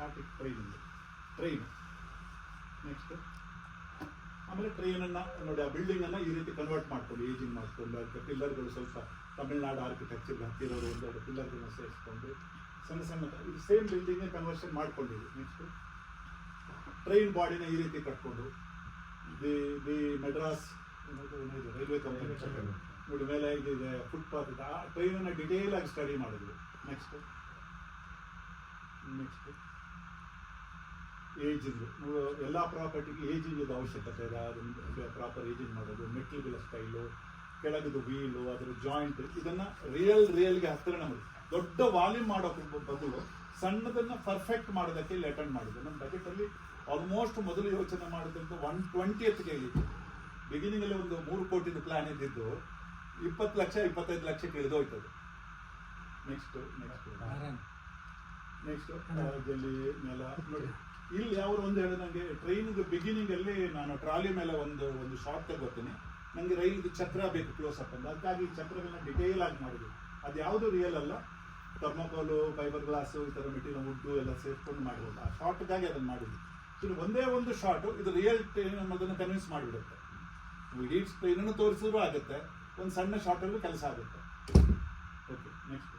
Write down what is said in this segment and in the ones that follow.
Static training train next ಆಮೇಲೆ ಟ್ರೈನನ್ನು ನೋಡಿ ಆ ಬಿಲ್ಡಿಂಗನ್ನು ಈ ರೀತಿ ಕನ್ವರ್ಟ್ ಮಾಡ್ಕೊಂಡು ಏಜಿಂಗ್ ಮಾಡಿಕೊಂಡು, ಅದಕ್ಕೆ ಪಿಲ್ಲರ್ಗಳು ಸ್ವಲ್ಪ ತಮಿಳ್ನಾಡು ಆರ್ಕಿಟೆಕ್ಚರ್ಗೆ ಹತ್ತಿರೋರು ಒಂದೆರಡು ಪಿಲ್ಲರ್ಗಳನ್ನ ಸೇರಿಸ್ಕೊಂಡು, ಸಣ್ಣ ಸಣ್ಣ ಇದು ಸೇಮ್ ಬಿಲ್ಡಿಂಗ್ ಕನ್ವರ್ಷನ್ ಮಾಡ್ಕೊಂಡಿದ್ವಿ. ನೆಕ್ಸ್ಟ್ ಟ್ರೈನ್ ಬಾಡಿನ ಈ ರೀತಿ ಕಟ್ಕೊಂಡು, the the Madras railway company ನೋಡಿ ಮೇಲೆ ಇದಿದೆ ಫುಟ್ಪಾತ್ ಇದೆ. ಆ ಟ್ರೈನನ್ನು ಡಿಟೇಲ್ ಆಗಿ ಸ್ಟಡಿ ಮಾಡಿದ್ವಿ. ನೆಕ್ಸ್ಟ್ ನೆಕ್ಸ್ಟ್ ಏಜಿಂಗ್ ಎಲ್ಲ ಪ್ರಾಪರ್ಟಿಗೆ ಏಜಿಂಗ್ ಅವಶ್ಯಕತೆ ಇದೆ. ಅದನ್ನು ಪ್ರಾಪರ್ ಏಜಿಂಗ್ ಮಾಡೋದು ಮೆಟ್ಲುಗಳ ಸ್ಟೈಲು ಕೆಳಗದು ವೀಲು ಅದರ ಜಾಯಿಂಟ್ ಇದನ್ನ ರಿಯಲ್ ರಿಯಲ್ಗೆ ಹತ್ತಿರ ನಮಗೆ ದೊಡ್ಡ ವಾಲ್ಯೂಮ್ ಮಾಡೋಕೆ ಬದಲು ಸಣ್ಣದನ್ನ ಪರ್ಫೆಕ್ಟ್ ಮಾಡೋದಕ್ಕೆ ಇಲ್ಲಿ ಅಟೆಂಡ್ ಮಾಡಿದ್ದು ನಮ್ಮ ಬಜೆಟ್ ಅಲ್ಲಿ ಆಲ್ಮೋಸ್ಟ್ ಮೊದಲು ಯೋಚನೆ ಮಾಡಿದಂತ ಒನ್ ಟ್ವೆಂಟಿ ಎತ್ಗೆ ಹೇಳಿದ್ದು ಬಿಗಿನಿಂಗ್ ಅಲ್ಲಿ ಒಂದು ಮೂರು ಕೋಟಿದು ಪ್ಲಾನ್ ಇದ್ದಿದ್ದು ಇಪ್ಪತ್ತು ಲಕ್ಷ ಇಪ್ಪತ್ತೈದು ಲಕ್ಷಕ್ಕೆ ಇಳಿದೋಯ್ತದೆ ನೆಕ್ಸ್ಟ್ ನೆಕ್ಸ್ಟ್ ನೆಕ್ಸ್ಟ್ ಜಲ್ಲಿ ನೆಲ ನೋಡಿ. ಇಲ್ಲಿ ಅವರು ಒಂದು ಹೇಳಿದಂಗೆ ನನಗೆ ಬಿಗಿನಿಂಗ್ ಅಲ್ಲಿ ನಾನು ಟ್ರಾಲಿ ಮೇಲೆ ಒಂದು ಒಂದು ಶಾರ್ಟ್ ತಗೋತೀನಿ. ನನಗೆ ರೈಲ್ ಚಕ್ರ ಬೇಕು ಕ್ಲೋಸ್ ಅಪ್ ಅಂತ ಅದಕ್ಕಾಗಿ ಚಕ್ರಗಳನ್ನ ಡಿಟೇಲ್ ಆಗಿ ಮಾಡಿದ್ವಿ ಅದು ಯಾವುದು ರಿಯಲ್ ಅಲ್ಲ. ಥರ್ಮೋಕೋಲು ಫೈಬರ್ ಗ್ಲಾಸು ಈ ಥರ ಮೆಟೀರಿಯಲ್ ಎಲ್ಲ ಸೇರ್ಕೊಂಡು ಮಾಡಿರೋದು. ಆ ಶಾರ್ಟ್ಗಾಗಿ ಅದನ್ನು ಮಾಡಿದ್ವಿ ಇದು ಒಂದೇ ಒಂದು ಶಾರ್ಟು ಇದು ರಿಯಲ್ ಟ್ರೈನ್ ಅನ್ನೋದನ್ನು ಕನ್ವಿನ್ಸ್ ಮಾಡಿಬಿಡುತ್ತೆ. ಇಡೀ ಟ್ರೈನನ್ನು ತೋರಿಸಿದ್ರು ಆಗುತ್ತೆ. ಒಂದು ಸಣ್ಣ ಶಾರ್ಟಲ್ಲೂ ಕೆಲಸ ಆಗುತ್ತೆ. ಓಕೆ ನೆಕ್ಸ್ಟ್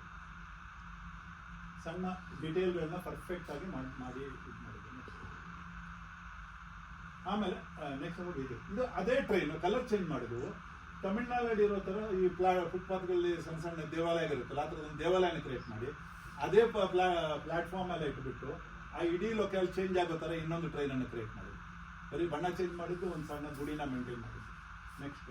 ಸಣ್ಣ ಡಿಟೇಲ್ಗಳನ್ನ ಪರ್ಫೆಕ್ಟ್ ಆಗಿ ಮಾಡಿ ಮಾಡಿ ಇದು ನೆಕ್ಸ್ಟ್ ಆಮೇಲೆ ನೆಕ್ಸ್ಟ್ ನೋಡಿ ಇದು. ಇದು ಅದೇ ಟ್ರೈನ್ ಕಲರ್ ಚೇಂಜ್ ಮಾಡಿದ್ವು ತಮಿಳ್ನಾಡಲ್ಲಿ ಇರೋ ಥರ ಈ ಪ್ಲಾ ಫುಟ್ಪಾತ್ಗಳಲ್ಲಿ ಸಣ್ಣ ಸಣ್ಣ ದೇವಾಲಯಗಳಿರುತ್ತಲ್ಲ ಆ ಥರದ ಒಂದು ದೇವಾಲಯನ ಕ್ರಿಯೇಟ್ ಮಾಡಿ. ಅದೇ ಪ್ಲಾ ಎಲ್ಲ ಇಟ್ಬಿಟ್ಟು, ಆ ಇಡೀ ಲೊಕೇಲ್ ಚೇಂಜ್ ಆಗೋ ಥರ ಇನ್ನೊಂದು ಟ್ರೈನನ್ನು ಕ್ರಿಯೇಟ್ ಮಾಡಿದ್ವಿ ಬರೀ ಬಣ್ಣ ಚೇಂಜ್ ಮಾಡಿದ್ದು ಒಂದು ಸಣ್ಣ ಗುಡಿನ ಮೇಂಟೈನ್ ಮಾಡಿದ್ವಿ ನೆಕ್ಸ್ಟ್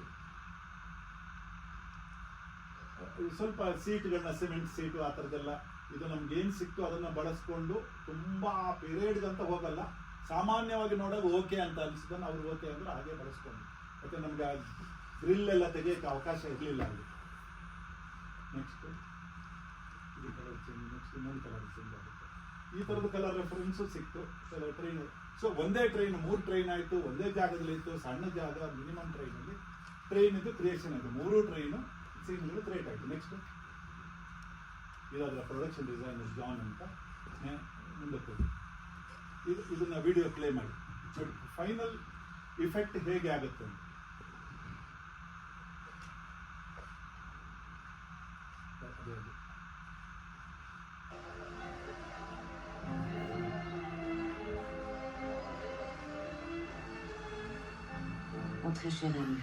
ಸ್ವಲ್ಪ ಸೀಟ್ಗಳನ್ನ ಸಿಮೆಂಟ್ ಸೀಟು ಆ ಥರದ್ದೆಲ್ಲ, ಇದು ನಮ್ಗೆ ಏನು ಸಿಕ್ತು ಅದನ್ನ ಬಳಸ್ಕೊಂಡು ತುಂಬಾ ಪಿರಿಯಡ್ ಅಂತ ಹೋಗಲ್ಲ. ಸಾಮಾನ್ಯವಾಗಿ ನೋಡೋದು ಓಕೆ ಅಂತ ಅನಿಸಿದನ್ನು ಅವ್ರು ಓಕೆ ಅಂದ್ರೆ ಹಾಗೆ ಬಳಸ್ಕೊಂಡು. ಮತ್ತೆ ನಮ್ಗೆ ಆ ಗ್ರಿಲ್ ಎಲ್ಲ ತೆಗೆಯಕ್ಕೆ ಅವಕಾಶ ಇರಲಿಲ್ಲ ಅಲ್ಲಿ. ನೆಕ್ಸ್ಟ್ ಇದು ಕಲರ್ ಚೇಂಜ್ ನೆಕ್ಸ್ಟ್ ಇನ್ನೊಂದು ಕಲರ್ ಚೇಂಜ್ ಆಗುತ್ತೆ. ಈ ಥರದ ಕಲರ್ ರೆಫರೆನ್ಸು ಸಿಕ್ತು. ಟ್ರೈನ್ ಸೊ ಒಂದೇ ಟ್ರೈನ್ ಮೂರು ಟ್ರೈನ್ ಆಯಿತು, ಒಂದೇ ಜಾಗದಲ್ಲಿ ಇತ್ತು, ಸಣ್ಣ ಜಾಗ ಮಿನಿಮಮ್ ಟ್ರೈನಲ್ಲಿ ಟ್ರೈನ್ ಇದು ಕ್ರಿಯೇಷನ್ ಆಯಿತು. ಮೂರು ಟ್ರೈನು ಸೀನ್ಗಳು ಕ್ರಿಯೇಟ್ ಆಯಿತು. ನೆಕ್ಸ್ಟ್ ಇದಾದ್ರೆ ಪ್ರೊಡಕ್ಷನ್ ಡಿಸೈನರ್ ಜಾನ್ ಅಂತ ಮುಂದಕ್ಕೆ ಹೋಗಿ ಇದು ಇದನ್ನ ವಿಡಿಯೋ ಪ್ಲೇ ಮಾಡಿ ನೋಡಿ ಫೈನಲ್ ಇಫೆಕ್ಟ್ ಹೇಗೆ ಆಗುತ್ತೆ ಅಂತ ಅದೇ ಅದೇ Mon très cher ami,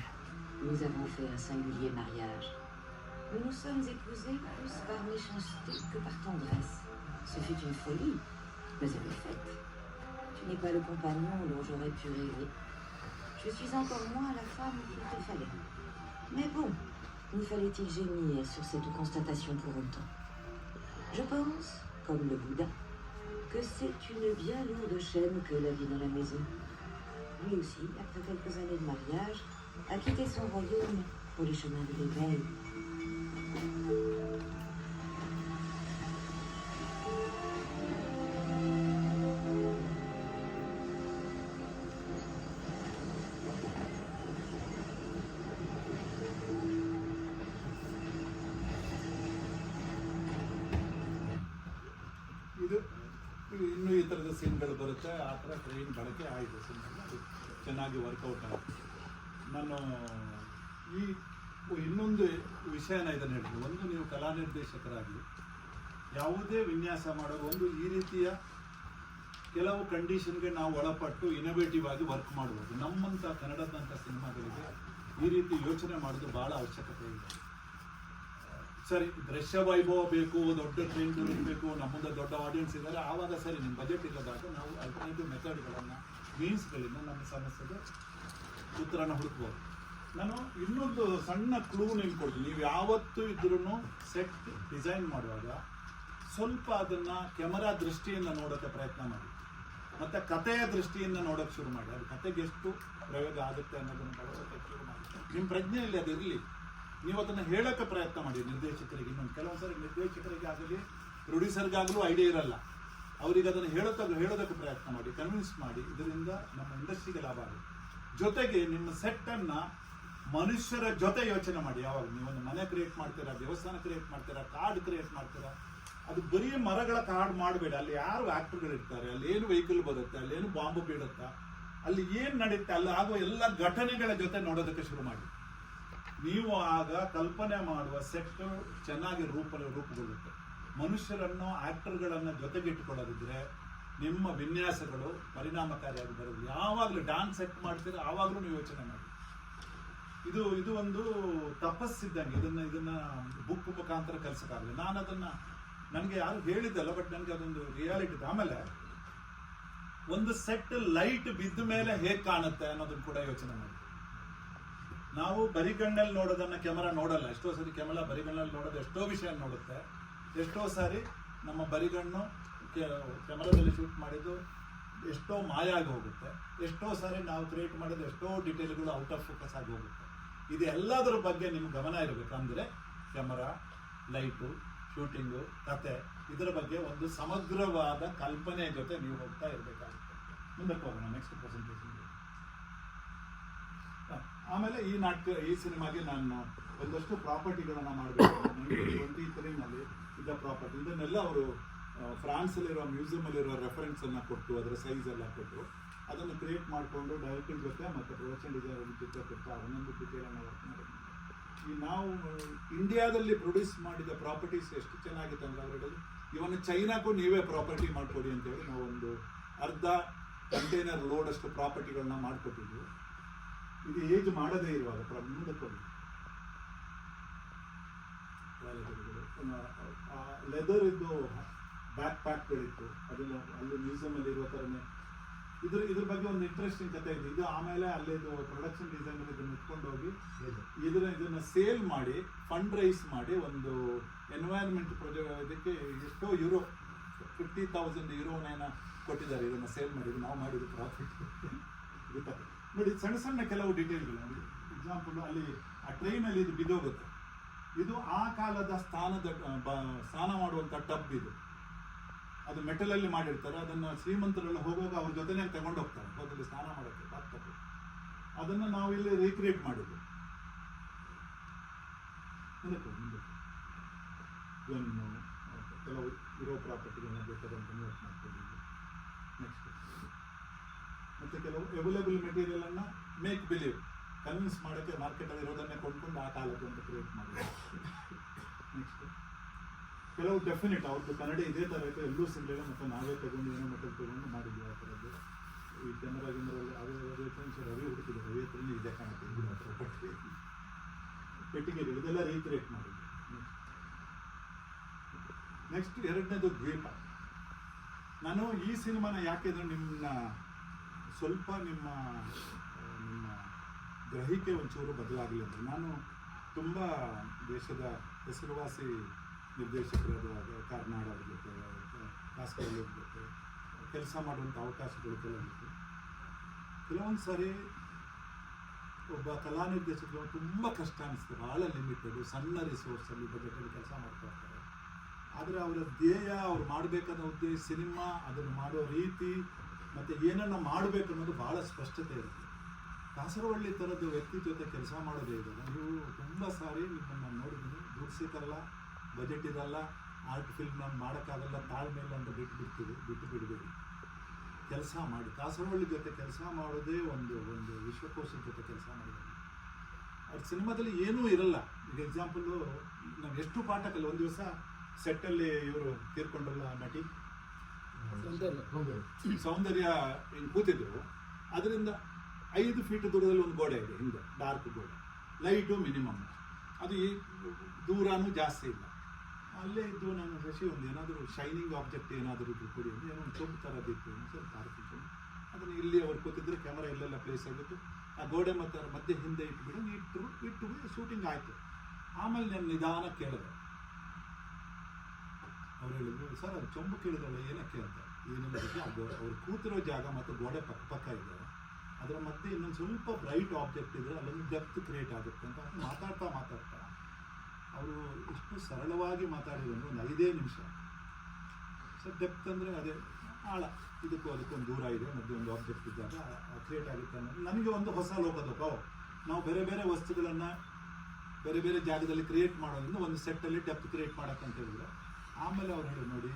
nous avons fait un singulier mariage. Nous nous sommes épousés plus par méchanceté que par tendresse. Ce fut une folie, mais elle est faite. Tu n'es pas le compagnon dont j'aurais pu rêver. Je suis encore moins la femme qu'il te fallait. Mais bon, nous fallait-il gémir sur cette constatation pour autant? Je pense, comme le Bouddha, que c'est une bien lourde chaîne que la vie dans la maison. Lui aussi, après quelques années de mariage, a quitté son royaume pour les chemins de l'éveil. ಚೆನ್ನಾಗಿ workout ಆಗುತ್ತೆ ನಾನು ಈ ಇನ್ನೊಂದು ವಿಷಯನ ಇದನ್ನು ಹೇಳ್ತೀನಿ. ಒಂದು ನೀವು ಕಲಾ ನಿರ್ದೇಶಕರಾಗಿ ಯಾವುದೇ ವಿನ್ಯಾಸ ಮಾಡೋದು ಒಂದು ಈ ರೀತಿಯ ಕೆಲವು ಕಂಡೀಷನ್ಗೆ ನಾವು ಒಳಪಟ್ಟು ಇನೋವೇಟಿವ್ ಆಗಿ ವರ್ಕ್ ಮಾಡ್ಬೋದು. ನಮ್ಮಂಥ ಕನ್ನಡದಂಥ ಸಿನಿಮಾಗಳಿಗೆ ಈ ರೀತಿ ಯೋಚನೆ ಮಾಡೋದು ಭಾಳ ಅವಶ್ಯಕತೆ ಇದೆ. ಸರಿ, ದೃಶ್ಯ ವೈಭವ ಬೇಕು, ದೊಡ್ಡ ಟ್ರೆಂಡ್ ಇರಬೇಕು ನಮ್ಮಂದ ದೊಡ್ಡ ಆಡಿಯನ್ಸ್ ಇದ್ದಾರೆ. ಆವಾಗ ಸರಿ, ನಿಮ್ಮ ಬಜೆಟ್ ಇಲ್ಲದಾಗ ನಾವು ಅಲ್ಟರ್ನೇಟಿವ್ ಮೆಥಡ್ಗಳನ್ನು ಮೀನ್ಸ್ಗಳಿಂದ ನಮ್ಮ ಸಮಸ್ಯೆಗೆ ಉತ್ತರನ ಹುಡುಕ್ಬೋದು ನಾನು ಇನ್ನೊಂದು ಸಣ್ಣ ಕ್ಲೂ ನಿಮ್ಗೆ ಕೊಡ್ತೀನಿ ನೀವು ಯಾವತ್ತೂ ಇದ್ರೂ ಸೆಟ್ ಡಿಸೈನ್ ಮಾಡುವಾಗ ಸ್ವಲ್ಪ ಅದನ್ನ ಕ್ಯಾಮರಾ ದೃಷ್ಟಿಯಿಂದ ನೋಡೋಕ್ಕೆ ಪ್ರಯತ್ನ ಮಾಡಿ. ಮತ್ತೆ ಕಥೆಯ ದೃಷ್ಟಿಯಿಂದ ನೋಡೋಕೆ ಶುರು ಮಾಡಿ. ಅದು ಕತೆಗೆ ಎಷ್ಟು ಪ್ರಯೋಗ ಆಗುತ್ತೆ ಅನ್ನೋದನ್ನು ಬಳಸೋಕೆ ಶುರು ಮಾಡಿ. ನಿಮ್ಮ ಪ್ರಜ್ಞೆಯಲ್ಲಿ ಅದು ಇರಲಿ. ನೀವು ಅದನ್ನು ಹೇಳೋಕ್ಕೆ ಪ್ರಯತ್ನ ಮಾಡಿ ನಿರ್ದೇಶಕರಿಗೆ. ಇನ್ನೊಂದು ಕೆಲವೊಂದು ಸರಿ ನಿರ್ದೇಶಕರಿಗೆ ಆಗಲಿ ಪ್ರೊಡ್ಯೂಸರ್ಗಾಗಲೂ ಐಡಿಯಾ ಇರಲ್ಲ. ಅವರಿಗೆ ಅದನ್ನು ಹೇಳೋದಕ್ಕೆ ಹೇಳೋದಕ್ಕೆ ಪ್ರಯತ್ನ ಮಾಡಿ ಕನ್ವಿನ್ಸ್ ಮಾಡಿ, ಇದರಿಂದ ನಮ್ಮ ಇಂಡಸ್ಟ್ರಿಗೆ ಲಾಭ ಆಗುತ್ತೆ. ಜೊತೆಗೆ ನಿಮ್ಮ ಸೆಟ್ಟನ್ನು ಮನುಷ್ಯರ ಜೊತೆ ಯೋಚನೆ ಮಾಡಿ. ಯಾವಾಗ ನೀವೊಂದು ಮನೆ ಕ್ರಿಯೇಟ್ ಮಾಡ್ತೀರಾ, ದೇವಸ್ಥಾನ ಕ್ರಿಯೇಟ್ ಮಾಡ್ತೀರಾ ಕಾರ್ಡ್ ಕ್ರಿಯೇಟ್ ಮಾಡ್ತೀರಾ, ಅದು ಬರೀ ಮರಗಳ ಕಾರ್ಡ್ ಮಾಡಬೇಡಿ. ಅಲ್ಲಿ ಯಾರು ಆಕ್ಟರ್ಗಳು ಇರ್ತಾರೆ ಅಲ್ಲಿ ಏನು ವೆಹಿಕಲ್ ಬರುತ್ತೆ, ಅಲ್ಲಿ ಏನು ಬಾಂಬು ಬೀಳುತ್ತಾ, ಅಲ್ಲಿ ಏನು ನಡೀತೆ, ಅಲ್ಲಿ ಆಗುವ ಎಲ್ಲ ಘಟನೆಗಳ ಜೊತೆ ನೋಡೋದಕ್ಕೆ ಶುರು ಮಾಡಿ. ನೀವು ಆಗ ಕಲ್ಪನೆ ಮಾಡುವ ಸೆಟ್ ಚೆನ್ನಾಗಿ ರೂಪ ರೂಪುಗೊಳ್ಳುತ್ತೆ. ಮನುಷ್ಯರನ್ನು ಆಕ್ಟರ್ಗಳನ್ನು ಜೊತೆಗಿಟ್ಟುಕೊಳ್ಳೋದಿದ್ರೆ ನಿಮ್ಮ ವಿನ್ಯಾಸಗಳು ಪರಿಣಾಮಕಾರಿಯಾಗಿ ಬರೋದು ಯಾವಾಗಲೂ ಡಾನ್ಸ್ ಸೆಟ್ ಮಾಡ್ತೀರೋ, ಆವಾಗಲೂ ನೀವು ಯೋಚನೆ ಮಾಡಿ. ಇದು ಇದು ಒಂದು ತಪಸ್ಸಿದ್ದಂಗೆ, ಇದನ್ನು, ಇದನ್ನ ಬುಕ್ ಮುಖಾಂತರ ಕಲಿಸಕ್ಕಾಗಲ್ಲ. ನಾನು ಅದನ್ನ ನನಗೆ ಯಾರು ಹೇಳಿದ್ದಲ್ಲ ಬಟ್ ನನಗೆ ಅದೊಂದು ರಿಯಾಲಿಟಿ ಆಮೇಲೆ ಒಂದು ಸೆಟ್ ಲೈಟ್ ಬಿದ್ದ ಮೇಲೆ ಹೇಗೆ ಕಾಣುತ್ತೆ ಅನ್ನೋದನ್ನು ಕೂಡ ಯೋಚನೆ ಮಾಡಿ. ನಾವು ಬರಿಗಣ್ಣಲ್ಲಿ ನೋಡೋದನ್ನ ಕ್ಯಾಮರಾ ನೋಡಲ್ಲ. ಎಷ್ಟೋ ಸರಿ ಕ್ಯಾಮರಾ ಬರಿಗಣ್ಣಲ್ಲಿ ನೋಡೋದು ಎಷ್ಟೋ ವಿಷಯ ನೋಡುತ್ತೆ. ಎಷ್ಟೋ ಸಾರಿ ನಮ್ಮ ಬರಿಗಣ್ಣು ಕ್ಯಾಮರಾದಲ್ಲಿ ಶೂಟ್ ಮಾಡಿದ್ದು ಎಷ್ಟೋ ಮಾಯ ಆಗಿ ಹೋಗುತ್ತೆ ಎಷ್ಟೋ ಸಾರಿ ನಾವು ಕ್ರಿಯೇಟ್ ಮಾಡಿದ ಎಷ್ಟೋ ಡಿಟೇಲ್ಗಳು ಔಟ್ ಆಫ್ ಫೋಕಸ್ ಆಗಿ ಹೋಗುತ್ತೆ ಇದು ಎಲ್ಲದರ ಬಗ್ಗೆ ನಿಮ್ಗೆ ಗಮನ ಇರಬೇಕಂದ್ರೆ ಕ್ಯಾಮರಾ ಲೈಟು ಶೂಟಿಂಗು ಕತೆ, ಇದರ ಬಗ್ಗೆ ಒಂದು ಸಮಗ್ರವಾದ ಕಲ್ಪನೆಯ ಜೊತೆ ನೀವು ಹೋಗ್ತಾ ಇರಬೇಕಾಗುತ್ತೆ. ಮುಂದಕ್ಕೆ ಹೋಗೋಣ ನೆಕ್ಸ್ಟ್ ಪ್ರೆಸೆಂಟೇಷನ್ ಆಮೇಲೆ ಈ ನಾಟಕ, ಈ ಸಿನಿಮಾಗೆ ನಾನು ಒಂದಷ್ಟು ಪ್ರಾಪರ್ಟಿಗಳನ್ನ ಮಾಡಬೇಕು. ಟ್ವೆಂಟಿ ಇದ್ದ ಪ್ರಾಪರ್ಟಿ ಇದನ್ನೆಲ್ಲ ಅವರು ಫ್ರಾನ್ಸಲ್ಲಿರೋ ಮ್ಯೂಸಿಯಮಲ್ಲಿರೋ ರೆಫರೆನ್ಸ್ ಅನ್ನ ಕೊಟ್ಟು, ಅದರ ಸೈಜ್ ಎಲ್ಲ ಕೊಟ್ಟು, ಅದನ್ನು ಕ್ರಿಯೇಟ್ ಮಾಡಿಕೊಂಡು ಡೈರೆಕ್ಟಿಂಗ್ ಜೊತೆ ಮತ್ತು ಪ್ರೊಡಕ್ಷನ್ ಡಿಸೈನರ್ ಜೊತೆ ಕೊಟ್ಟು ಒಂದೊಂದು ವರ್ಕ್ ಈ ನಾವು ಇಂಡಿಯಾದಲ್ಲಿ ಪ್ರೊಡ್ಯೂಸ್ ಮಾಡಿದ ಪ್ರಾಪರ್ಟೀಸ್ ಎಷ್ಟು ಚೆನ್ನಾಗಿತ್ತು ಅಂತ ಅದರಲ್ಲಿ, ಇವನ್ ಚೈನಾಕ್ಕೂ ನೀವೇ ಪ್ರಾಪರ್ಟಿ ಮಾಡಿಕೊಡಿ ಅಂತೇಳಿ ನಾವು ಒಂದು ಅರ್ಧ ಕಂಟೈನರ್ ಅಷ್ಟು ಪ್ರಾಪರ್ಟಿಗಳನ್ನ ಮಾಡಿಕೊಟ್ಟಿದ್ವಿ. ಇದು ಏಜ್ ಮಾಡದೇ ಇರುವಾಗ ಮುಂದಕ್ಕೆ ಲೆದರ್ ಇದ್ದು ಬ್ಯಾಕ್ ಪ್ಯಾಕ್ಗಳಿತ್ತು ಅದನ್ನ ಅಲ್ಲಿ ಮ್ಯೂಸಿಯಂ ಅಲ್ಲಿ ಇರುವ ಥರನೇ. ಇದ್ರ ಇದ್ರ ಬಗ್ಗೆ ಒಂದು ಇಂಟ್ರೆಸ್ಟಿಂಗ್ ಕಥೆ ಇದೆ. ಇದು ಆಮೇಲೆ ಅಲ್ಲಿದು ಪ್ರೊಡಕ್ಷನ್ ಡಿಸೈನ್ ಇದನ್ನು ಇಟ್ಕೊಂಡು ಹೋಗಿ ಇದನ್ನ ಇದನ್ನ ಸೇಲ್ ಮಾಡಿ ಫಂಡ್ ರೈಸ್ ಮಾಡಿ ಒಂದು ಎನ್ವೈರನ್ಮೆಂಟ್ ಪ್ರೊಜೆಕ್ಟ್ ಇದಕ್ಕೆ ಎಷ್ಟೋ ಯೂರೋ ಫಿಫ್ಟಿ ತೌಸಂಡ್ ಯೂರೋನೇನ ಕೊಟ್ಟಿದ್ದಾರೆ. ಇದನ್ನ ಸೇಲ್ ಮಾಡಿ ನಾವು ಮಾಡಿದ ಪ್ರಾಫಿಟ್ ನೋಡಿ, ಸಣ್ಣ ಸಣ್ಣ ಕೆಲವು ಡೀಟೇಲ್ಗಳು ಎಕ್ಸಾಂಪಲ್ ಅಲ್ಲಿ ಆ ಟ್ರೈನಲ್ಲಿ ಇದು ಬಿದ್ದೋಗುತ್ತೆ. ಇದು ಆ ಕಾಲದ ಸ್ಥಾನದ ಸ್ನಾನ ಮಾಡುವಂತ ಟಬ್ ಇದು. ಅದು ಮೆಟಲ್ ಅಲ್ಲಿ ಮಾಡಿರ್ತಾರೆ, ಅದನ್ನ ಶ್ರೀಮಂತರೆಲ್ಲ ಹೋಗುವಾಗ ಅವ್ರ ಜೊತೆನೆ ತಗೊಂಡು ಹೋಗ್ತಾರೆ, ಹೋದಲ್ಲಿ ಸ್ನಾನ ಮಾಡೋಕ್ಕೆ ಬಾತ್ ಅದನ್ನ ನಾವು ಇಲ್ಲಿ ರೀಕ್ರಿಯೇಟ್ ಮಾಡಿದ್ವಿ ಇದನ್ನು, ಕೆಲವು ಇರೋ ಪ್ರಾಪರ್ಟಿಗಳನ್ನ ಬೇಕಾದಂತ ನೋಟ್ ಮಾಡ್ಕೊಂಡಿದ್ವಿ ನೆಕ್ಸ್ಟ್ ಮತ್ತೆ ಕೆಲವು ಅವೈಲೇಬಲ್ ಮೆಟೀರಿಯಲ್ ಅನ್ನ ಮೇಕ್ ಬಿಲೀವ್ ಕನ್ವಿನ್ಸ್ ಮಾಡೋಕ್ಕೆ ಮಾರ್ಕೆಟ್ ಅಲ್ಲಿ ಇರೋದನ್ನೇ ಕೊಂಡ್ಕೊಂಡು ಆ ಕಾಲದ್ದು ಅಂತ ಕ್ರಿಯೇಟ್ ಮಾಡಿದ್ರು. ನೆಕ್ಸ್ಟ್ ಕೆಲವು ಡೆಫಿನೆಟ್ ಅವ್ರದ್ದು ಕನ್ನಡ ಇದೇ ಥರ ಇತ್ತು, ಎಲ್ಲೂ ಸಿಗಲಿಲ್ಲ, ಮತ್ತೆ ನಾವೇ ತಗೊಂಡು ಏನೋ ಮಟ್ಟ ತಗೊಂಡು ಮಾಡಿದ್ವಿ ಆ ಥರದ್ದು. ಈ ಕೆನರಾ ಗಿನರಲ್ಲಿ ಅದೇ ರೆಫರೆನ್ಸ್ ರವಿ ಹುಡುಕಿದ್ರು. ರವಿ ಹತ್ರನೇ ಇದೆ ಕಾಣುತ್ತೆ ಇದು ಹತ್ರ ಪಟ್ಟಿ. ಪೆಟ್ಟಿಗೆ ಇದೆಲ್ಲ ರೀಕ್ರಿಯೇಟ್ ಮಾಡಿದ್ವಿ ನೆಕ್ಸ್ಟ್ ಎರಡನೇದು ದ್ವೀಪ. ನಾನು ಈ ಸಿನಿಮಾನ ಯಾಕೆಂದ್ರೆ ನಿಮ್ಮನ್ನ ಸ್ವಲ್ಪ ನಿಮ್ಮ ಗ್ರಹಿಕೆ ಒಂಚೂರು ಬದಲಾಗಲಿ ಅಂತ ನಾನು ತುಂಬ ದೇಶದ ಹೆಸರುವಾಸಿ ನಿರ್ದೇಶಕರಾದ ಕಾರ್ನಾಡ್ ಭಾಸ್ಕರ್ ಅವ್ರ ಜೊತೆ ಕೆಲಸ ಮಾಡುವಂಥ ಅವಕಾಶಗಳು ಕೆಲವೊಂದು ಕೆಲವೊಂದು ಸಾರಿ ಒಬ್ಬ ಕಲಾ ನಿರ್ದೇಶಕರು ತುಂಬ ಕಷ್ಟ ಅನಿಸ್ತದೆ ಭಾಳ ಲಿಮಿಟೆಡ್ ಸಣ್ಣ ರಿಸೋರ್ಸಲ್ಲಿ ಬಜೆಟಲ್ಲಿ ಕೆಲಸ ಮಾಡ್ತಾ ಇರ್ತಾರೆ. ಆದರೆ ಅವರ ಧ್ಯೇಯ ಅವ್ರು ಮಾಡಬೇಕಾದ ಉದ್ದೇಶ, ಸಿನಿಮಾ ಅದನ್ನು ಮಾಡೋ ರೀತಿ ಮತ್ತು ಏನನ್ನ ಮಾಡಬೇಕು ಅನ್ನೋದು ಭಾಳ ಸ್ಪಷ್ಟತೆ ಇರುತ್ತೆ. ಕಾಸರವಳ್ಳಿ ಥರದ ವ್ಯಕ್ತಿ ಜೊತೆ ಕೆಲಸ ಮಾಡೋದೇ ಇದೆ. ನೀವು ತುಂಬ ಸಾರಿ ನಿಮ್ಮನ್ನು ನೋಡಿದ್ದೀನಿ. ದುಡ್ಡು ಸಿಕ್ಕಲ್ಲ ಬಜೆಟ್ ಇದಲ್ಲ ಆರ್ಟ್ ಫಿಲ್ಮ್ ನಾನು ಮಾಡೋಕ್ಕಾಗಲ್ಲ ತಾಳ್ಮೆ ಇಲ್ಲ ಅಂತ ಬಿಟ್ಟು ಬಿಡ್ತೀವಿ ಬಿಟ್ಟು ಬಿಡಬೇಡಿ. ಕೆಲಸ ಮಾಡಿ. ಕಾಸರವಳ್ಳಿ ಜೊತೆ ಕೆಲಸ ಮಾಡೋದೇ ಒಂದು ಒಂದು ವಿಶ್ವಕೋಶದ ಜೊತೆ ಕೆಲಸ ಮಾಡಿದ್ದಾರೆ ಅವ್ರ ಸಿನಿಮಾದಲ್ಲಿ ಏನೂ ಇರಲ್ಲ. ಈಗ ಎಕ್ಸಾಂಪಲ್ಲು ನಾವು ಎಷ್ಟು ಪಾಠ ಕಲ್ಲ ಒಂದು ದಿವಸ ಸೆಟ್ಟಲ್ಲಿ ಇವರು ತೀರ್ಕೊಂಡ್ರಲ್ಲ ನಟಿ? ಸೌಂದರ್ಯ ಕೂತಿದ್ರು. ಅದರಿಂದ ಐದು ಫೀಟ್ ದೂರದಲ್ಲಿ ಒಂದು ಗೋಡೆ ಇದೆ, ಹಿಂದೆ ಡಾರ್ಕ್ ಗೋಡೆ. ಲೈಟು ಮಿನಿಮಮ್ ಅದು ಈ ದೂರನೂ ಜಾಸ್ತಿ ಇಲ್ಲ. ಅಲ್ಲೇ ಇದ್ದು ನಾನು ಶಶಿ ಒಂದು ಏನಾದರೂ ಶೈನಿಂಗ್ ಆಬ್ಜೆಕ್ಟ್ ಏನಾದರೂ ಇದ್ರು ಕೊಡಿ ಅಂದರೆ ಏನೋ ಒಂದು ಚೊಂಬು ಥರದಿತ್ತು ಸರ್ ಕಾರ್ತಿಕ್ ಅದನ್ನು ಇಲ್ಲಿ ಅವ್ರು ಕೂತಿದ್ರೆ ಕ್ಯಾಮರಾ ಇಲ್ಲೆಲ್ಲ ಪ್ಲೇಸ್ ಆಗಿತ್ತು. ಆ ಗೋಡೆ ಮತ್ತು ಮಧ್ಯೆ ಹಿಂದೆ ಇಟ್ಬಿಡು ಇಟ್ಟರು ಇಟ್ಟು ಶೂಟಿಂಗ್ ಆಯಿತು. ಆಮೇಲೆ ನಾನು ನಿಧಾನ ಕೇಳಿದೆ. ಅವ್ರು ಹೇಳಿದ್ರು, ಸರ್, ಅದು ಚೊಂಬು ಕೇಳಿದಲ್ಲ ಏನಕ್ಕೆ ಅಂತ? ಏನಂದ್ರೆ? ಅದು ಅವ್ರು ಕೂತಿರೋ ಜಾಗ ಮತ್ತು ಗೋಡೆ ಪಕ್ಕ ಪಕ್ಕ ಇದೆ. ಅದರ ಮಧ್ಯೆ ಇನ್ನೊಂದು ಸ್ವಲ್ಪ ಬ್ರೈಟ್ ಆಬ್ಜೆಕ್ಟ್ ಇದ್ರೆ ಅಲ್ಲೊಂದು ಡೆಪ್ತ್ ಕ್ರಿಯೇಟ್ ಆಗುತ್ತೆ ಅಂತ ಮಾತಾಡ್ತಾ ಮಾತಾಡ್ತಾ. ಅವರು ಎಷ್ಟು ಸರಳವಾಗಿ ಮಾತಾಡಿದ್ರು ಒಂದು ಐದೇ ನಿಮಿಷ. ಸರ್ ಡೆಪ್ತ್ ಅಂದರೆ ಅದೇ ಆಳ. ಇದಕ್ಕೂ ಅದಕ್ಕೊಂದು ದೂರ ಇದೆ, ಮಧ್ಯೆ ಒಂದು ಆಬ್ಜೆಕ್ಟ್ ಇದ್ದಾಗ ಕ್ರಿಯೇಟ್ ಆಗುತ್ತೆ ಅನ್ನೋದು. ನನಗೆ ಒಂದು ಹೊಸ ಲೋಕದ ಓ ನಾವು ಬೇರೆ ಬೇರೆ ವಸ್ತುಗಳನ್ನು ಬೇರೆ ಬೇರೆ ಜಾಗದಲ್ಲಿ ಕ್ರಿಯೇಟ್ ಮಾಡೋದ್ರಿಂದ ಒಂದು ಸೆಟ್ಟಲ್ಲಿ ಡೆಪ್ತ್ ಕ್ರಿಯೇಟ್ ಮಾಡೋಕ್ಕಂತ ಹೇಳಿದ್ರೆ, ಆಮೇಲೆ ಅವ್ರು ಹೇಳಿ ನೋಡಿ,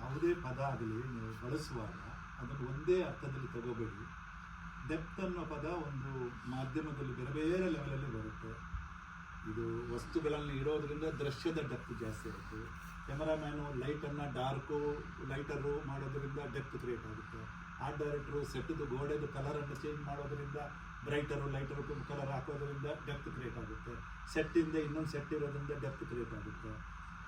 ಯಾವುದೇ ಪದ ಆಗಲಿ ನೀವು ಬಳಸುವಾಗ ಅದನ್ನು ಒಂದೇ ಅರ್ಥದಲ್ಲಿ ತಗೋಬೇಡಿ. ಡೆಪ್ತ್ ಅನ್ನೋ ಪದ ಒಂದು ಮಾಧ್ಯಮದಲ್ಲಿ ಬೇರೆ ಬೇರೆ ಲೆವೆಲಲ್ಲಿ ಬರುತ್ತೆ. ಇದು ವಸ್ತುಗಳನ್ನು ಇಡೋದ್ರಿಂದ ದೃಶ್ಯದ ಡೆಪ್ತ್ ಜಾಸ್ತಿ ಇರುತ್ತೆ. ಕ್ಯಾಮರಾಮ್ಯಾನು ಲೈಟನ್ನು ಡಾರ್ಕು ಲೈಟರು ಮಾಡೋದ್ರಿಂದ ಡೆಪ್ತ್ ಕ್ರಿಯೇಟ್ ಆಗುತ್ತೆ. ಆರ್ಟ್ ಡೈರೆಕ್ಟ್ರು ಸೆಟ್ದು ಗೋಡೆದು ಕಲರನ್ನು ಚೇಂಜ್ ಮಾಡೋದ್ರಿಂದ ಬ್ರೈಟರು ಲೈಟರು ಕಲರ್ ಹಾಕೋದ್ರಿಂದ ಡೆಪ್ತ್ ಕ್ರಿಯೇಟ್ ಆಗುತ್ತೆ. ಸೆಟ್ಟಿಂದ ಇನ್ನೊಂದು ಸೆಟ್ ಇರೋದ್ರಿಂದ ಡೆಪ್ತ್ ಕ್ರಿಯೇಟ್ ಆಗುತ್ತೆ.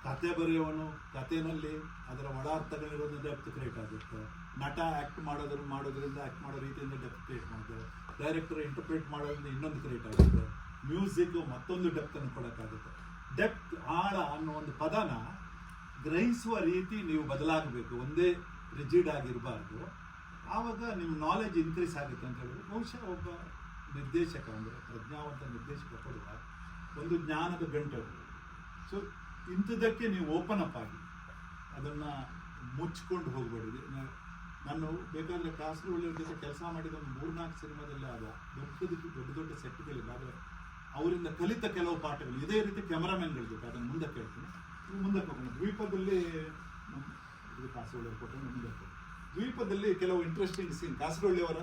ಕತೆ ಬರೆಯೋನು ಕಥೆನಲ್ಲಿ ಅದರ ಒಳಾರ್ಥಗಳಿರೋದು ಡೆಪ್ತ್ ಕ್ರಿಯೇಟ್ ಆಗುತ್ತೆ. ನಟ ಆ್ಯಕ್ಟ್ ಮಾಡೋದ್ರ ಮಾಡೋದ್ರಿಂದ ಆ್ಯಕ್ಟ್ ಮಾಡೋ ರೀತಿಯಿಂದ ಡೆಪ್ತ್ ಕ್ರಿಯೇಟ್ ಮಾಡ್ತಾರೆ ಡೈರೆಕ್ಟರ್ ಇಂಟರ್ಪ್ರಿಟ್ ಮಾಡೋದ್ರಿಂದ ಇನ್ನೊಂದು ಕ್ರಿಯೇಟ್ ಆಗುತ್ತೆ. ಮ್ಯೂಸಿಕ್ ಮತ್ತೊಂದು ಡೆಪ್ತ್ ಅನ್ನು ಕೊಡೋಕ್ಕಾಗುತ್ತೆ. ಡೆಪ್ತ್ ಆಳ ಅನ್ನೋ ಒಂದು ಪದನ ಗ್ರಹಿಸುವ ರೀತಿ ನೀವು ಬದಲಾಗಬೇಕು. ಒಂದೇ ರಿಜಿಡ್ ಆಗಿರಬಾರ್ದು. ಆವಾಗ ನಿಮ್ಮ ನಾಲೆಜ್ ಇನ್ಕ್ರೀಸ್ ಆಗುತ್ತೆ ಅಂತ ಹೇಳಿದ್ರೆ ಬಹುಶಃ ಒಬ್ಬ ನಿರ್ದೇಶಕ ಅಂದರೆ ಪ್ರಜ್ಞಾವಂತ ನಿರ್ದೇಶಕ ಕೊಡುವ ಒಂದು ಜ್ಞಾನದ ಗಂಟೆ ಸೊ ಇಂಥದಕ್ಕೆ ನೀವು ಓಪನ್ ಅಪ್ ಆಗಿ ಅದನ್ನು ಮುಚ್ಕೊಂಡು ಹೋಗಬೇಡಿ. ನಾನು ಬೇಕಾದ್ರೆ ಕಾಸರಗೋಳಿಯವ್ರ ಜೊತೆ ಕೆಲಸ ಮಾಡಿದ ಒಂದು ಮೂರ್ನಾಲ್ಕು ಸಿನಿಮಾದಲ್ಲಿ ಆದ ದೊಡ್ಡದಕ್ಕೆ ದೊಡ್ಡ ದೊಡ್ಡ ಸೆಟ್ಗಳಿಲ್ಲ ಆದರೆ ಅವರಿಂದ ಕಲಿತ ಕೆಲವು ಪಾಠಗಳು, ಇದೇ ರೀತಿ ಕ್ಯಾಮರಾಮನ್ಗಳ ಜೊತೆ ಅದನ್ನು ಮುಂದಕ್ಕೆ ಹೇಳ್ತೀನಿ. ಮುಂದಕ್ಕೆ ಹೋಗೋಣ. ದ್ವೀಪದಲ್ಲಿ ಇದು ಕಾಸರಗೋಳಿಯವ್ರು ಕೊಟ್ಟು ಮುಂದಕ್ಕೆ. ದ್ವೀಪದಲ್ಲಿ ಕೆಲವು ಇಂಟ್ರೆಸ್ಟಿಂಗ್ ಸೀನ್ ಕಾಸರಗೋಳಿಯವರ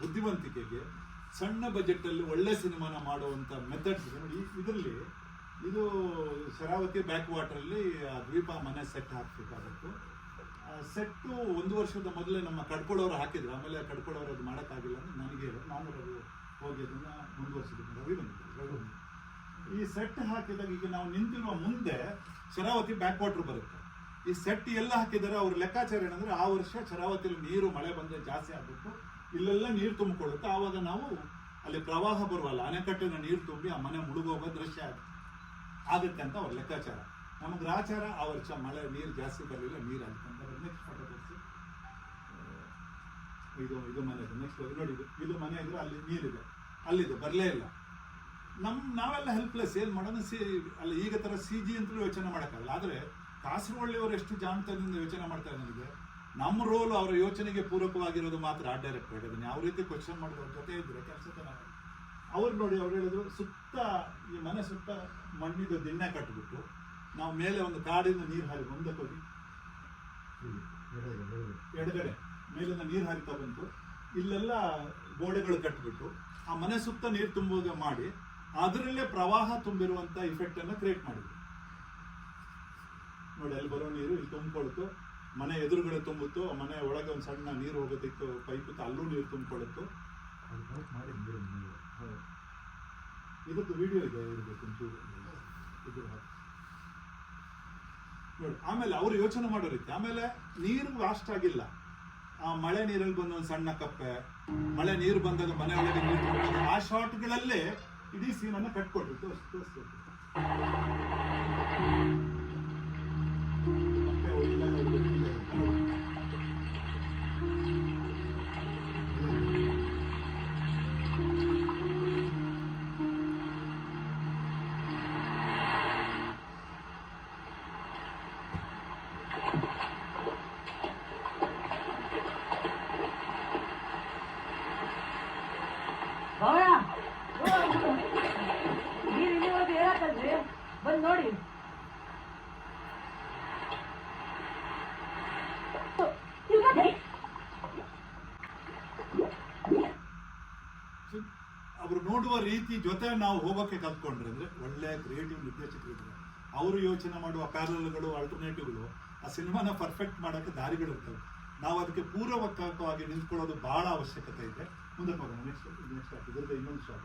ಬುದ್ಧಿವಂತಿಕೆಗೆ ಸಣ್ಣ ಬಜೆಟಲ್ಲಿ ಒಳ್ಳೆ ಸಿನಿಮಾನ ಮಾಡುವಂಥ ಮೆಥಡ್ಸ್ ನೋಡಿ ಇದರಲ್ಲಿ ಇದು ಶರಾವತಿ ಬ್ಯಾಕ್ ವಾಟರಲ್ಲಿ ಆ, ದ್ವೀಪ ಮನೆ ಸೆಟ್ ಹಾಕ್ಬೇಕಾಗತ್ತು. ಸೆಟ್ಟು ಒಂದು ವರ್ಷದ ಮೊದಲೇ ನಮ್ಮ ಕಡ್ಕೊಳ್ಳೋರು ಹಾಕಿದ್ರು. ಆಮೇಲೆ ಕಡ್ಕೊಳ್ಳೋರು ಅದು ಮಾಡೋಕ್ಕಾಗಿಲ್ಲ ಅಂದ್ರೆ ನನಗೆ ನಾನು ಹೋಗಿ ಅದನ್ನ ಮುಂದುವರ್ಸಿದ್ದೀನಿ ರವಿ ಬಂದಿದ್ದರು. ಈ ಸೆಟ್ ಹಾಕಿದಾಗ ಈಗ ನಾವು ನಿಂತಿರುವ ಮುಂದೆ ಶರಾವತಿ ಬ್ಯಾಕ್ ವಾಟರ್ ಬರುತ್ತೆ. ಈ ಸೆಟ್ ಎಲ್ಲ ಹಾಕಿದ್ದಾರೆ ಅವ್ರ ಲೆಕ್ಕಾಚಾರ ಏನಂದ್ರೆ ಆ ವರ್ಷ ಶರಾವತಿಯಲ್ಲಿ ನೀರು, ಮಳೆ ಬಂದರೆ ಜಾಸ್ತಿ ಆಗಬೇಕು ಇಲ್ಲೆಲ್ಲ ನೀರು ತುಂಬಿಕೊಳ್ಳುತ್ತೆ. ಆವಾಗ ನಾವು ಅಲ್ಲಿ ಪ್ರವಾಹ ಬರುವಲ್ಲ, ಅಣೆಕಟ್ಟಿನ ನೀರು ತುಂಬಿ ಆ ಮನೆ ಮುಳುಗೋಗೋ ದೃಶ್ಯ ಆಗುತ್ತೆ ಆಗುತ್ತೆ ಅಂತ ಅವ್ರ ಲೆಕ್ಕಾಚಾರ. ನಮ್ಮ ಗ್ರಾಚಾರ ಆ ವರ್ಷ ಮಳೆ, ನೀರು ಜಾಸ್ತಿ ಬರಲಿಲ್ಲ, ನೀರು ಆಗುತ್ತೆ ಅಂತ ನೆಕ್ಸ್ಟ್ ಫೋಟೋ ತೋರಿಸಿ. ಇದು ಇದು ಮನೆ ಇದೆ ನೆಕ್ಸ್ಟ್ ನೋಡಿ, ಇದು ಇದು ಮನೆ ಇದ್ರೆ ಅಲ್ಲಿ ನೀರಿದೆ. ಅಲ್ಲಿದೆ, ಬರಲೇ ಇಲ್ಲ. ನಮ್, ನಾವೆಲ್ಲ ಹೆಲ್ಪ್ಲೆಸ್ ಏನು ಮಾಡೋದು? ಸಿ, ಅಲ್ಲ, ಈಗ ಥರ ಸಿ ಜಿ ಅಂತಲೂ ಯೋಚನೆ ಮಾಡೋಕ್ಕಾಗಲ್ಲ. ಆದರೆ ಕಾಸರವಳ್ಳಿಯವರು ಎಷ್ಟು ಜಾಣತನದಿಂದ ಯೋಚನೆ ಮಾಡ್ತಾರೆ ನನಗೆ ನಮ್ಮ ರೋಲ್ ಅವರ ಯೋಚನೆಗೆ ಪೂರಕವಾಗಿರೋದು ಮಾತ್ರ ಆ ಡೈರೆಕ್ಟರ್ ಅದನ್ನ ಯಾವ ರೀತಿ ಕ್ವಶನ್ ಮಾಡಿದ್ರು ಜೊತೆ ಇದ್ದರೆ ಕೆಲಸ ಅವ್ರು ನೋಡಿ ಅವ್ರು ಹೇಳಿದ್ರು, ಸುತ್ತ ಈ ಮನೆ ಸುತ್ತ ಮಣ್ಣಿದು ದಿಣ್ಣೆ ಕಟ್ಟಿಬಿಟ್ಟು ನಾವು ಮೇಲೆ ಒಂದು ಕಾಡಿನ ನೀರು ಹಾರಿ ಮುಂದಕ್ಕೆ ಹೋಗಿ. ಎಡಗಡೆ, ಮೇಲಿಂದ ನೀರು ಹರಿತಾ ಬಂತು. ಇಲ್ಲೆಲ್ಲ ಗೋಡೆಗಳು ಕಟ್ಟಿಬಿಟ್ಟು ಆ ಮನೆ ಸುತ್ತ ನೀರು ತುಂಬುವಾಗ ಮಾಡಿ ಅದರಲ್ಲೇ ಪ್ರವಾಹ ತುಂಬಿರುವಂಥ ಇಫೆಕ್ಟ್ ಅನ್ನು ಕ್ರಿಯೇಟ್ ಮಾಡಿದ್ರು. ನೋಡಿ, ಅಲ್ಲಿ ಬರೋ ನೀರು ಇಲ್ಲಿ ತುಂಬಿಕೊಳ್ತು. ಮನೆ ಎದುರುಗಡೆ ತುಂಬುತ್ತು. ಮನೆ ಒಳಗೆ ಒಂದು ಸಣ್ಣ ನೀರು ಹೋಗೋದಿತ್ತು, ಪೈಪ್ ಅಲ್ಲೂ ನೀರು ಮಾಡಿ ಹೌದು. ಇದಕ್ಕೆ ವಿಡಿಯೋ ಇದೆ, ಇರಬೇಕು. ನೋಡಿ, ಆಮೇಲೆ ಅವ್ರು ಯೋಚನೆ ಮಾಡೋ ರೀತಿ. ಆಮೇಲೆ ನೀರು ವಾಸ್ಟ್ ಆಗಿಲ್ಲ. ಆ ಮಳೆ ನೀರಲ್ಲಿ ಬಂದು ಒಂದು ಸಣ್ಣ ಕಪ್ಪೆ, ಮಳೆ ನೀರು ಬಂದಾಗ ಮನೆ ಒಳಗೆ ನೀರು ಆ ಶಾರ್ಟ್ಗಳಲ್ಲೇ ಇಡೀ ಸೀನನ್ನು ಕಟ್ಕೊಟ್ರು ತೋರಿಸ್ ರೀತಿ ಜೊತೆ ನಾವು ಹೋಗೋಕೆ ಕಲ್ತ್ಕೊಂಡ್ರೆ ಅಂದ್ರೆ ಒಳ್ಳೆ ಕ್ರಿಯೇಟಿವ್ ನಿರ್ದೇಶಕರಿದ್ರೆ ಅವರು ಯೋಚನೆ ಮಾಡುವ ಪ್ಯಾರಲ್ಗಳು ಆಲ್ಟರ್ನೇಟಿವ್ಗಳು ಆ ಸಿನಿಮಾನ ಪರ್ಫೆಕ್ಟ್ ಮಾಡೋಕ್ಕೆ ದಾರಿಗಳಿರ್ತವೆ ನಾವು ಅದಕ್ಕೆ ಪೂರ್ವಕವಾಗಿ ನಿಂತ್ಕೊಳ್ಳೋದು ಬಹಳ ಅವಶ್ಯಕತೆ ಇದೆ. ಮುಂದೆ ಹೋಗೋಣ. ನೆಕ್ಸ್ಟ್ ನೆಕ್ಸ್ಟ್ ಇನ್ನೊಂದು ಶಾಟ್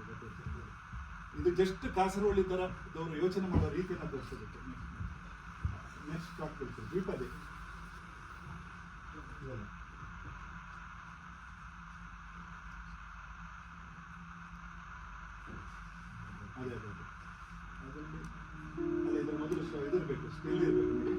ಇದೆ ಜಸ್ಟ್ ಕಾಸರಗೋಳಿ ಥರ ಅವರು ಯೋಚನೆ ಮಾಡೋ ರೀತಿಯನ್ನು ತೋರಿಸಬೇಕು ನೆಕ್ಸ್ಟ್ ಶಾಟ್ ಕೊಡ್ತೀವಿ ದ್ವೀಪದಿ ಇದಲ್ಲ. ಅದೇ ಅದೇ ಅದೇ. ಅದರಲ್ಲಿ, ಅಲ್ಲ, ಇದ್ರ ಮೊದಲು ಶ- ಇದಿರ್ಬೇಕು ಸ್ಟಿಲ್ ಇರಬೇಕು ನೋಡಿ,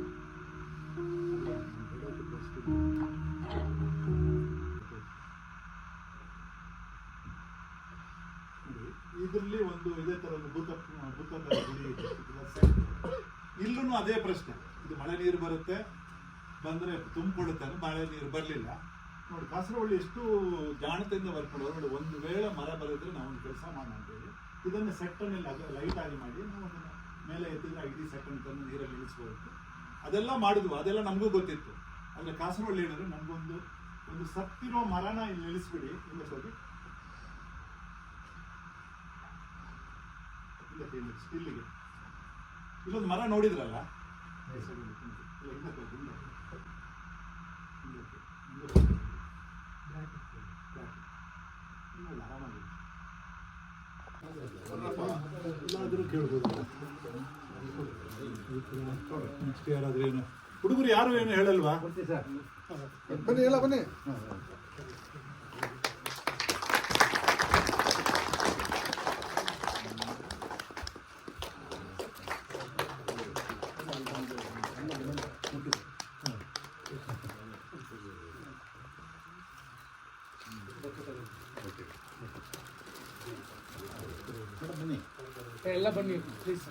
ಇದರಲ್ಲಿ ಒಂದು ಇದೇ ತರ ಒಂದು ಭೂತ ಭೂತದ ಗುಡಿ ಇದೆ. ಇಲ್ಲೂ ಅದೇ ಪ್ರಶ್ನೆ ಇದು ಮಳೆ ನೀರು ಬರುತ್ತೆ, ಬಂದ್ರೆ ತುಂಬಿಕೊಡುತ್ತೆ ಮಳೆ ನೀರು ಬರಲಿಲ್ಲ ನೋಡಿ ಕಾಸರಗೋಳಿ ಎಷ್ಟು ಜಾಣತೆಯಿಂದ ವರ್ಕ್ ಮಾಡೋರು ನೋಡಿ, ಒಂದು ವೇಳೆ ಮರ ಬರೆದ್ರೆ ನಾವು ಒಂದು ಕೆಲಸ ಮಾಡೋಣ ಇದನ್ನು ಸೆಟ್ಟನ್ನೆಲ್ಲ ಅದು ಲೈಟ್ ಆಗಿ ಮಾಡಿ ನಾವು ಅದನ್ನು ಮೇಲೆ ಎತ್ತಿದ್ರೆ ಇಡೀ ಸೆಟ್ಟನ್ನು ತಂದು ನೀರಲ್ಲಿ ಇಳಿಸ್ಬೋದು. ಅದೆಲ್ಲ ಮಾಡಿದ್ವು ಅದೆಲ್ಲ ನಮಗೂ ಗೊತ್ತಿತ್ತು. ಆದರೆ ಕಾಸರವಳ್ಳಿ ಹೇಳಿದ್ರೆ ನಮಗೊಂದು ಒಂದು ಸತ್ತಿರೋ ಮರನ ಇಲ್ಲಿ ನಿಲ್ಲಿಸ್ಬಿಡಿ ಇಲ್ಲ ಹೋಗಿ ಇಲ್ಲಿಗೆ. ಇಲ್ಲೊಂದು ಮರ ನೋಡಿದ್ರಲ್ಲ? ಇಲ್ಲ, ಹಿಂದಕ್ಕೆ ಹೋಗಿ, ಹಿಂದಕ್ಕೆ. ಹಿಂದಕ್ಕೆ, ಹಿಂದಕ್ಕೆ ಹೋಗಿ. ಬ್ಯಾಕ್. ಇಲ್ಲ, ಆರಾಮಾಗಿ. ಎಲ್ಲಾದ್ರೂ ಕೇಳ್ಬೋದು ನೆಕ್ಸ್ಟ್ ಏನು? ಹುಡುಗರು ಯಾರು ಏನು ಹೇಳಲ್ವಾ? ಬನ್ನಿ ಹೇಳ ಬನ್ನಿ. ಎಲ್ಲ ಬನ್ನಿ ಪ್ಲೀಸ್